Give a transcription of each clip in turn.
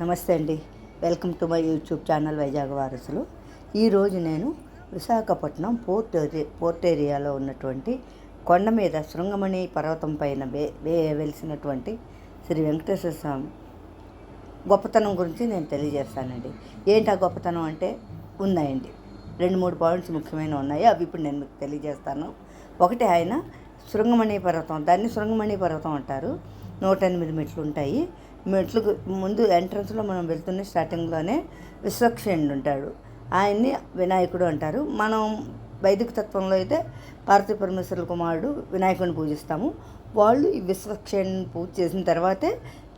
నమస్తే అండి. Welcome to my YouTube channel Vizag వారసులు. ఈరోజు నేను విశాఖపట్నం పోర్ట్ పోర్ట్ ఏరియాలో ఉన్నటువంటి కొండ మీద శృంగమణి పర్వతం పైన వే వే వెలిసినటువంటి శ్రీ వెంకటేశ్వర స్వామి గొప్పతనం గురించి నేను తెలియజేస్తానండి. ఏంటి ఆ గొప్పతనం అంటే ఉన్నాయండి. రెండు మూడు పాయింట్స్ ముఖ్యమైన ఉన్నాయి. అవి ఇప్పుడు నేను మీకు తెలియజేస్తాను. ఒకటి ఆయన శృంగమణి పర్వతం దాన్ని శృంగమణి పర్వతం అంటారు. నూట ఎనిమిది మెట్లు ఉంటాయి మెట్లకు ముందు ఎంట్రన్స్లో మనం వెళ్తున్న స్టార్టింగ్లోనే విశ్వక్షేణుడు ఉంటాడు. ఆయన్ని వినాయకుడు అంటారు. మనం వైదిక తత్వంలో అయితే పార్వతీ పరమేశ్వరుల కుమారుడు వినాయకుడిని పూజిస్తాము. వాళ్ళు ఈ విశ్వక్షేణుని పూజ చేసిన తర్వాతే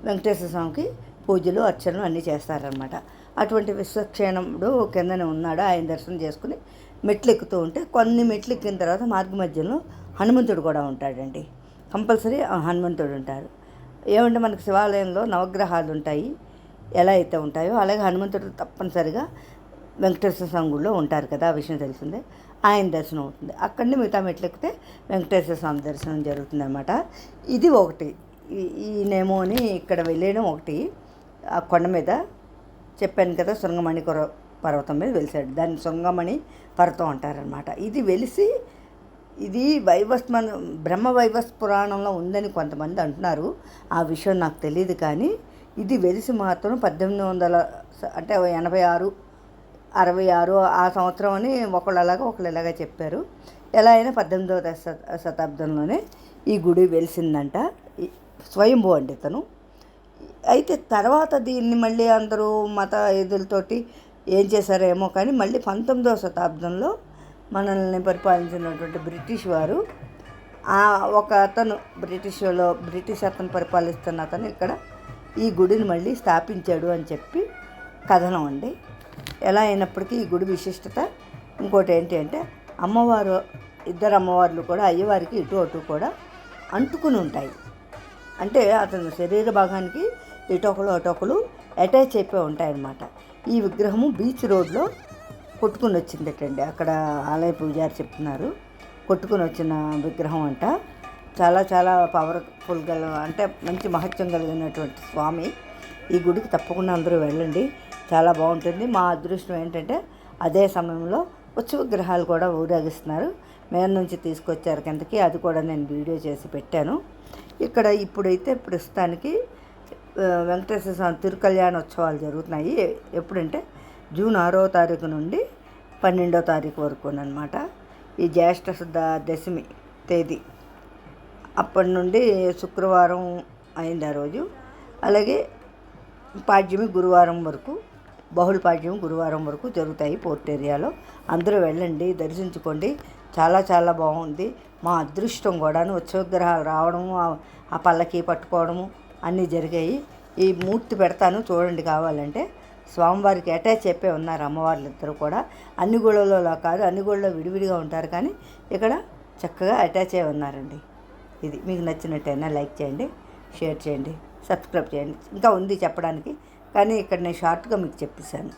వెంకటేశ్వర స్వామికి పూజలు అర్చనలు అన్నీ చేస్తారనమాట అటువంటి విశ్వక్షేణుడు కిందనే ఉన్నాడు. ఆయన దర్శనం చేసుకుని మెట్లు ఎక్కుతూ ఉంటే కొన్ని మెట్లు ఎక్కిన తర్వాత మార్గ మధ్యలో హనుమంతుడు కూడా ఉంటాడండి. కంపల్సరీ హనుమంతుడు ఉంటారు ఏమంటే మనకి శివాలయంలో నవగ్రహాలు ఉంటాయి. ఎలా అయితే ఉంటాయో అలాగే హనుమంతుడు తప్పనిసరిగా వెంకటేశ్వర స్వామి గుడిలో ఉంటారు కదా ఆ విషయం తెలిసిందే. ఆయన దర్శనం అవుతుంది. అక్కడిని మిగతా మెట్లెక్కితే వెంకటేశ్వర స్వామి దర్శనం జరుగుతుంది అనమాట ఇది ఒకటి. ఈ- ఈయనేమో అని ఇక్కడ వెళ్ళడం ఒకటి. ఆ కొండ మీద చెప్పాను కదా శృంగమణి కొర పర్వతం మీద వెలిసాడు. దాన్ని శృంగమణి పర్వతం అంటారనమాట ఇది వెలిసి ఇది వైవస్మన బ్రహ్మ వైవస్ పురాణంలో ఉందని కొంతమంది అంటున్నారు. ఆ విషయం నాకు తెలియదు కానీ ఇది వెలిసి మాత్రం పద్దెనిమిది వందల అంటే ఎనభై ఆరు అరవై ఆరు ఆ సంవత్సరం అని ఒకళ్ళు అలాగా ఒకళ్ళు ఇలాగా చెప్పారు. ఎలా అయినా పద్దెనిమిదవ శతాబ్దంలోనే ఈ గుడి వెలిసిందంట. స్వయంభూ అండి ఇతను. అయితే తర్వాత దీన్ని మళ్ళీ అందరూ మత ఇదులతోటి ఏం చేశారేమో కానీ మళ్ళీ పంతొమ్మిదవ శతాబ్దంలో మనల్ని పరిపాలించినటువంటి బ్రిటిష్ వారు. ఆ ఒక అతను బ్రిటిష్లో బ్రిటిష్ అతను పరిపాలిస్తున్న అతను ఇక్కడ ఈ గుడిని మళ్ళీ స్థాపించాడు అని చెప్పి కథనం అండి. ఎలా అయినప్పటికీ ఈ గుడి విశిష్టత ఇంకోటి ఏంటి అంటే అమ్మవారు ఇద్దరు అమ్మవార్లు కూడా అయ్యవారికి ఇటు అటు కూడా అంటుకుని ఉంటాయి. అంటే అతని శరీర భాగానికి ఇటొకలు అటొకలు అటాచ్ అయిపోయి ఉంటాయన్నమాట. ఈ విగ్రహము బీచ్ రోడ్లో కొట్టుకుని వచ్చిందటండి. అక్కడ ఆలయ పూజారి చెప్తున్నారు. కొట్టుకుని వచ్చిన విగ్రహం అంట. చాలా చాలా పవర్ఫుల్ గల అంటే మంచి మహత్యం కలిగినటువంటి స్వామి. ఈ గుడికి తప్పకుండా అందరూ వెళ్ళండి. చాలా బాగుంటుంది. మా అదృష్టం ఏంటంటే అదే సమయంలో ఉత్సవ విగ్రహాలు కూడా ఊరేగిస్తున్నారు. మేర నుంచి తీసుకొచ్చారు కిందకి. అది కూడా నేను వీడియో చేసి పెట్టాను. ఇక్కడ ఇప్పుడైతే ప్రస్తుతానికి వెంకటేశ్వర స్వామి తిరుకల్యాణోత్సవాలు జరుగుతున్నాయి. ఎప్పుడంటే జూన్ ఆరో తారీఖు నుండి పన్నెండో తారీఖు వరకు అనమాట ఈ జ్యేష్ఠ శుద్ధ దశమి తేదీ అప్పటి నుండి శుక్రవారం అయింది ఆ రోజు. అలాగే పాడ్యమి గురువారం వరకు బహుళ పాడ్యమి గురువారం వరకు జరుగుతాయి పోర్ట్ ఏరియాలో. అందరూ వెళ్ళండి దర్శించుకోండి. చాలా చాలా బాగుంది. మా అదృష్టం కూడాను ఉత్సవగ్రహాలు రావడము ఆ- ఆ పల్లకి పట్టుకోవడము అన్నీ జరిగాయి. ఈ మూర్తి పెడతాను చూడండి కావాలంటే. స్వామివారికి అటాచ్ చెప్పే ఉన్నారు అమ్మవార్లు ఇద్దరు కూడా. అన్ని గుళ్ళలో కాదు అన్ని గుళ్ళలో విడివిడిగా ఉంటారు కానీ ఇక్కడ చక్కగా అటాచ్ అయి ఉన్నారండి. ఇది మీకు నచ్చినట్టయినా లైక్ చేయండి షేర్ చేయండి సబ్స్క్రైబ్ చేయండి. ఇంకా ఉంది చెప్పడానికి కానీ ఇక్కడ నేను షార్ట్గా మీకు చెప్పేశాను.